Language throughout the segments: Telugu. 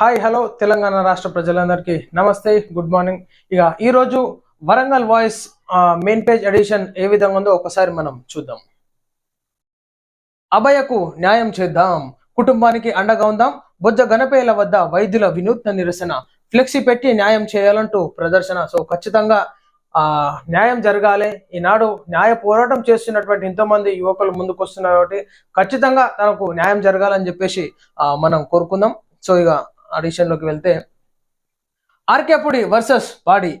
హాయ్ హలో తెలంగాణ రాష్ట్ర ప్రజలందరికీ నమస్తే గుడ్ మార్నింగ్. ఇక ఈరోజు Warangal voice main page edition ఏ విధంగా ఉందో ఒకసారి మనం చూద్దాం. అభయకు న్యాయం చేద్దాం కుటుంబానికి అండగా ఉందాం బొజ్జ గణపేల వద్ద వైద్యుల వినూత్న నిరసన ఫ్లెక్సీ పెట్టి న్యాయం చేయాలంటూ ప్రదర్శన. సో ఖచ్చితంగా ఆ న్యాయం జరగాలి. ఈనాడు న్యాయ పోరాటం చేస్తున్నటువంటి ఎంతో మంది యువకులు ముందుకు వస్తున్నారు కాబట్టి ఖచ్చితంగా తనకు న్యాయం జరగాలని చెప్పేసి మనం కోరుకుందాం. సో ఇక ఆడిషన్లోకి వెళ్తే Arekapudi versus Padi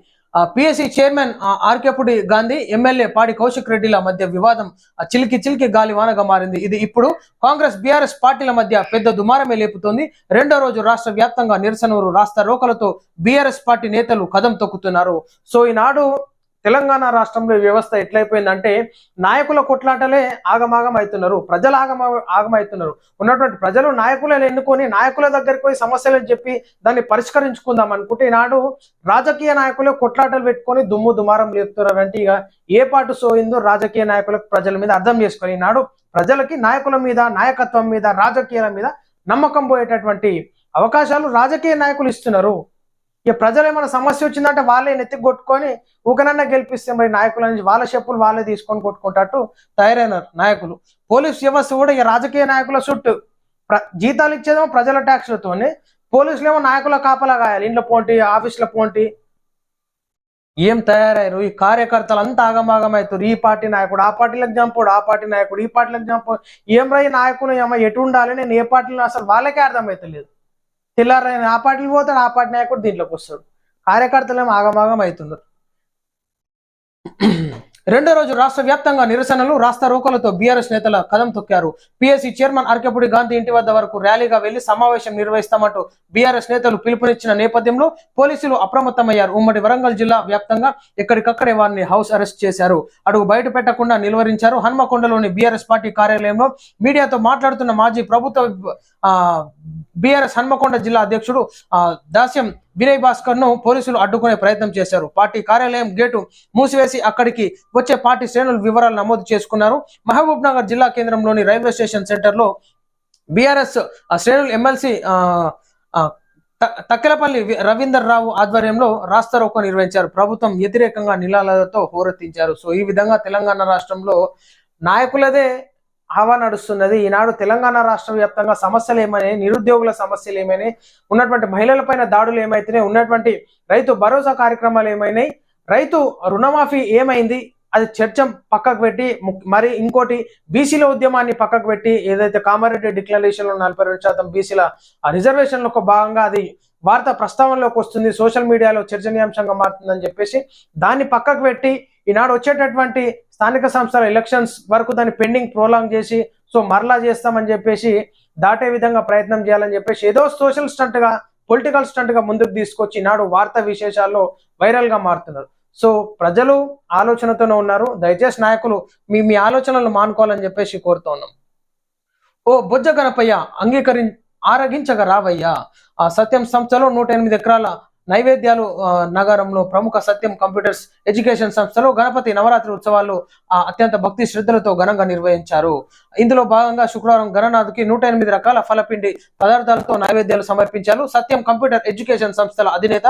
PSC chairman Arekapudi Gandhi MLA Padi Kaushik రెడ్డిల మధ్య వివాదం చిలికి చిలికి గాలివానగా మారింది. ఇది ఇప్పుడు కాంగ్రెస్ బీఆర్ఎస్ పార్టీల మధ్య పెద్ద దుమారమే లేపుతోంది. రెండో రోజు రాష్ట్ర వ్యాప్తంగా నిరసనలు రాస్తా రోకలతో బీఆర్ఎస్ పార్టీ నేతలు కదం తొక్కుతున్నారు. సో ఈనాడు తెలంగాణ రాష్ట్రంలో వ్యవస్థ ఎట్లయిపోయిందంటే నాయకుల కొట్లాటలే ఆగమాగం అవుతున్నారు ప్రజలు ఆగమ ఆగమవుతున్నారు. ఉన్నటువంటి ప్రజలు నాయకులను ఎన్నుకొని నాయకుల దగ్గరికి పోయి సమస్యలను చెప్పి దాన్ని పరిష్కరించుకుందాం అనుకుంటే ఈనాడు రాజకీయ నాయకులే కొట్లాటలు పెట్టుకొని దుమ్ము దుమారం లేపుతున్నారు అంటే ఇక ఏ పాటు సోయిందో రాజకీయ నాయకులకు ప్రజల మీద అర్థం చేసుకొని ఈనాడు ప్రజలకి నాయకుల మీద నాయకత్వం మీద రాజకీయాల మీద నమ్మకం పోయేటటువంటి అవకాశాలు రాజకీయ నాయకులు ఇస్తున్నారు. ఇక ప్రజలు ఏమైనా సమస్య వచ్చిందంటే వాళ్ళే నెత్తికి కొట్టుకొని ఊకనన్నా గెలిపిస్తే మరి నాయకుల నుంచి వాళ్ళ చెప్పులు వాళ్ళే తీసుకొని కొట్టుకుంటట్టు తయారైనారు నాయకులు. పోలీస్ వ్యవస్థ కూడా ఇక రాజకీయ నాయకుల చుట్టూ ప్ర- జీతాలు ఇచ్చేదేమో ప్రజల ట్యాక్స్లతోనే. పోలీసులు ఏమో నాయకుల కాపలా కాయాలి. ఇంట్లో పోంటి ఆఫీసులో పోంటి. ఏం తయారయ్యారు? ఈ కార్యకర్తలు అంతా ఆగమాగం అవుతారు ఈ పార్టీ నాయకుడు ఆ పార్టీలకు చంపుడు ఆ పార్టీ నాయకుడు ఈ పార్టీలకు చంపుడు. ఏం రై నాయకులు? ఏమో ఎటు ఉండాలి? నేను ఏ పార్టీలో అసలు వాళ్ళకే అర్థమవుతలేదు తెల్లారు ఆ పార్టీలు పోతాడు ఆ పార్టీ నాయకుడు దీంట్లోకి వస్తాడు. కార్యకర్తలు ఏమో ఆగమాగం అవుతున్నారు రెండో రోజు రాష్ట్ర వ్యాప్తంగా నిరసనలు రాస్తా రోకలతో బీఆర్ఎస్ నేతల కదం తొక్కారు. పిఎస్సి చైర్మన్ అరకెపుడి గాంధీ ఇంటి వద్ద వరకు ర్యాలీగా వెళ్ళి సమావేశం నిర్వహిస్తామంటూ బీఆర్ఎస్ నేతలు పిలుపునిచ్చిన నేపథ్యంలో పోలీసులు అప్రమత్తమయ్యారు. ఉమ్మడి వరంగల్ జిల్లా వ్యాప్తంగా ఎక్కడికక్కడే వారిని హౌస్ అరెస్ట్ చేశారు. అడుగు బయట పెట్టకుండా నిలువరించారు. హన్మకొండలోని బీఆర్ఎస్ పార్టీ కార్యాలయంలో మీడియాతో మాట్లాడుతున్న మాజీ ప్రభుత్వ ఆ, బీఆర్ఎస్ హన్మకొండ జిల్లా అధ్యక్షుడు ఆ, దాస్యం వినయ్ భాస్కర్ను పోలీసులు అడ్డుకునే ప్రయత్నం చేశారు. పార్టీ కార్యాలయం గేటు మూసివేసి అక్కడికి వచ్చే పార్టీ శ్రేణులు వివరాలు నమోదు చేసుకున్నారు. మహబూబ్ నగర్ జిల్లా కేంద్రంలోని రైల్వే స్టేషన్ సెంటర్లో బీఆర్ఎస్ శ్రేణులు ఎమ్మెల్సీ తక్కెలపల్లి రవీందర్ రావు ఆధ్వర్యంలో రాస్తారోకో నిర్వహించారు. ప్రభుత్వం వ్యతిరేకంగా నిలాలతో హోరెత్తించారు. సో ఈ విధంగా తెలంగాణ రాష్ట్రంలో నాయకులదే హవా నడుస్తున్నది. ఈనాడు తెలంగాణ రాష్ట్ర వ్యాప్తంగా సమస్యలు ఏమని నిరుద్యోగుల సమస్యలు ఏమని ఉన్నటువంటి మహిళలపైన దాడులు ఏమైతేనే ఉన్నటువంటి రైతు భరోసా కార్యక్రమాలు ఏమైనాయి రైతు రుణమాఫీ ఏమైంది అది చర్చ పక్కకు పెట్టి మరి ఇంకోటి బీసీల ఉద్యమాన్ని పక్కకు పెట్టి ఏదైతే కామారెడ్డి డిక్లరేషన్లో నలభై రెండు శాతం బీసీల రిజర్వేషన్లకు భాగంగా అది వార్త ప్రస్తావనలోకి వస్తుంది సోషల్ మీడియాలో చర్చనీయాంశంగా మారుతుందని చెప్పేసి దాన్ని పక్కకు పెట్టి ఈనాడు వచ్చేటటువంటి స్థానిక సంస్థల ఎలక్షన్స్ వరకు దాన్ని పెండింగ్ ప్రోలాంగ్ చేసి సో మరలా చేస్తామని చెప్పేసి దాటే విధంగా ప్రయత్నం చేయాలని చెప్పేసి ఏదో సోషల్ స్టంట్గా పొలిటికల్ స్టంట్గా ముందుకు తీసుకొచ్చి నాడు వార్తా విశేషాల్లో వైరల్గా మారుతున్నారు. సో ప్రజలు ఆలోచనతోనే ఉన్నారు. దయచేసి నాయకులు మీ మీ ఆలోచనలు మానుకోవాలని చెప్పేసి కోరుతూ ఉన్నాం. ఓ బొజ్జ గణపయ్య అంగీకరి ఆరగించగ రావయ్యా. ఆ సత్యం సంస్థలో నూట ఎనిమిది ఎకరాల నైవేద్యాలు నగరంలో ప్రముఖ సత్యం కంప్యూటర్స్ ఎడ్యుకేషన్ సంస్థలో గణపతి నవరాత్రి ఉత్సవాలు అత్యంత భక్తి శ్రద్ధలతో ఘనంగా నిర్వహించారు. ఇందులో భాగంగా శుక్రవారం గణనాథ్కి నూట ఎనిమిది రకాల ఫలపిండి పదార్థాలతో నైవేద్యాలు సమర్పించారు. సత్యం కంప్యూటర్ ఎడ్యుకేషన్ సంస్థల అధినేత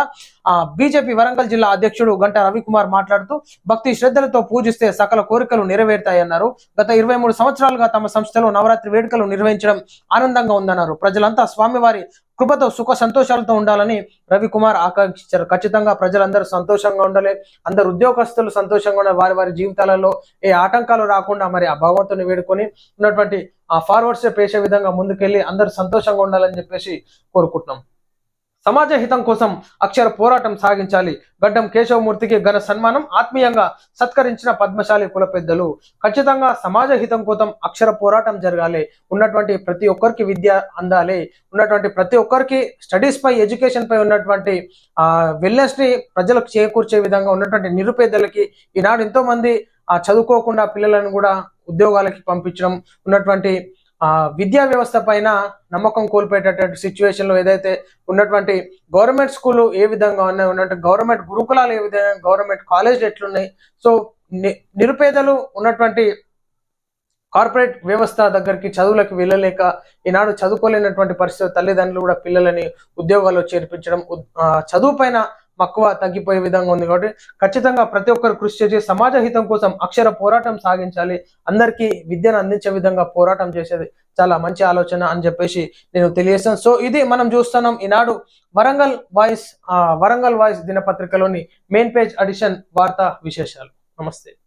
ఆ బీజేపీ వరంగల్ జిల్లా అధ్యక్షుడు గంట రవికుమార్ మాట్లాడుతూ భక్తి శ్రద్ధలతో పూజిస్తే సకల కోరికలు నెరవేరుతాయన్నారు. గత ఇరవై మూడు సంవత్సరాలుగా తమ సంస్థలో నవరాత్రి వేడుకలు నిర్వహించడం ఆనందంగా ఉందన్నారు. ప్రజలంతా స్వామివారి కృపతో సుఖ సంతోషాలతో ఉండాలని రవికుమార్ ఆకాంక్షించారు. ఖచ్చితంగా ప్రజలందరూ సంతోషంగా ఉండాలి. అందరు ఉద్యోగస్తులు సంతోషంగా ఉండాలి. వారి వారి జీవితాలలో ఏ ఆటంకాలు రాకుండా మరి ఆ భగవంతుని వేడుకొని ఉన్నటువంటి ఆ ఫార్వర్డ్స్ పేసే విధంగా ముందుకెళ్ళి అందరూ సంతోషంగా ఉండాలని చెప్పేసి కోరుకుంటున్నాం. సమాజ హితం కోసం అక్షర పోరాటం సాగించాలి. గడ్డం కేశవమూర్తికి ఘన సన్మానం ఆత్మీయంగా సత్కరించిన పద్మశాలి కుల పెద్దలు. ఖచ్చితంగా సమాజ హితం కోసం అక్షర పోరాటం జరగాలి. ఉన్నటువంటి ప్రతి ఒక్కరికి విద్య అందాలి. ఉన్నటువంటి ప్రతి ఒక్కరికి స్టడీస్ పై ఎడ్యుకేషన్ పై ఉన్నటువంటి వెల్నెస్ని ప్రజలకు చేకూర్చే విధంగా ఉన్నటువంటి నిరుపేదలకి ఈనాడు ఎంతో మంది చదువుకోకుండా పిల్లలను కూడా ఉద్యోగాలకి పంపించడం ఉన్నటువంటి విద్యా వ్యవస్థ పైన నమ్మకం కోల్పోయేటటువంటి సిచ్యువేషన్లో ఏదైతే ఉన్నటువంటి గవర్నమెంట్ స్కూల్ ఏ విధంగా ఉన్నాయి ఉన్నటువంటి గవర్నమెంట్ గురుకులాలు ఏ విధంగా గవర్నమెంట్ కాలేజీలు ఎట్లున్నాయి సో ని- నిరుపేదలు ఉన్నటువంటి కార్పొరేట్ వ్యవస్థ దగ్గరికి చదువులకు వెళ్ళలేక ఈనాడు చదువుకోలేనటువంటి పరిస్థితి తల్లిదండ్రులు కూడా పిల్లలని ఉద్యోగాల్లో చేర్పించడం చదువు పైన మక్కువ తగ్గిపోయే విధంగా ఉంది కాబట్టి ఖచ్చితంగా ప్రతి ఒక్కరు కృషి చేసి సమాజ హితం కోసం అక్షర పోరాటం సాగించాలి. అందరికీ విద్యను అందించే విధంగా పోరాటం చేసేది చాలా మంచి ఆలోచన అని చెప్పేసి నేను తెలియజేస్తాను. సో ఇది మనం చూస్తున్నాం ఈనాడు వరంగల్ వాయిస్ ఆ, వరంగల్ వాయిస్ దినపత్రికలోని మెయిన్ పేజ్ అడిషన్ వార్తా విశేషాలు. నమస్తే.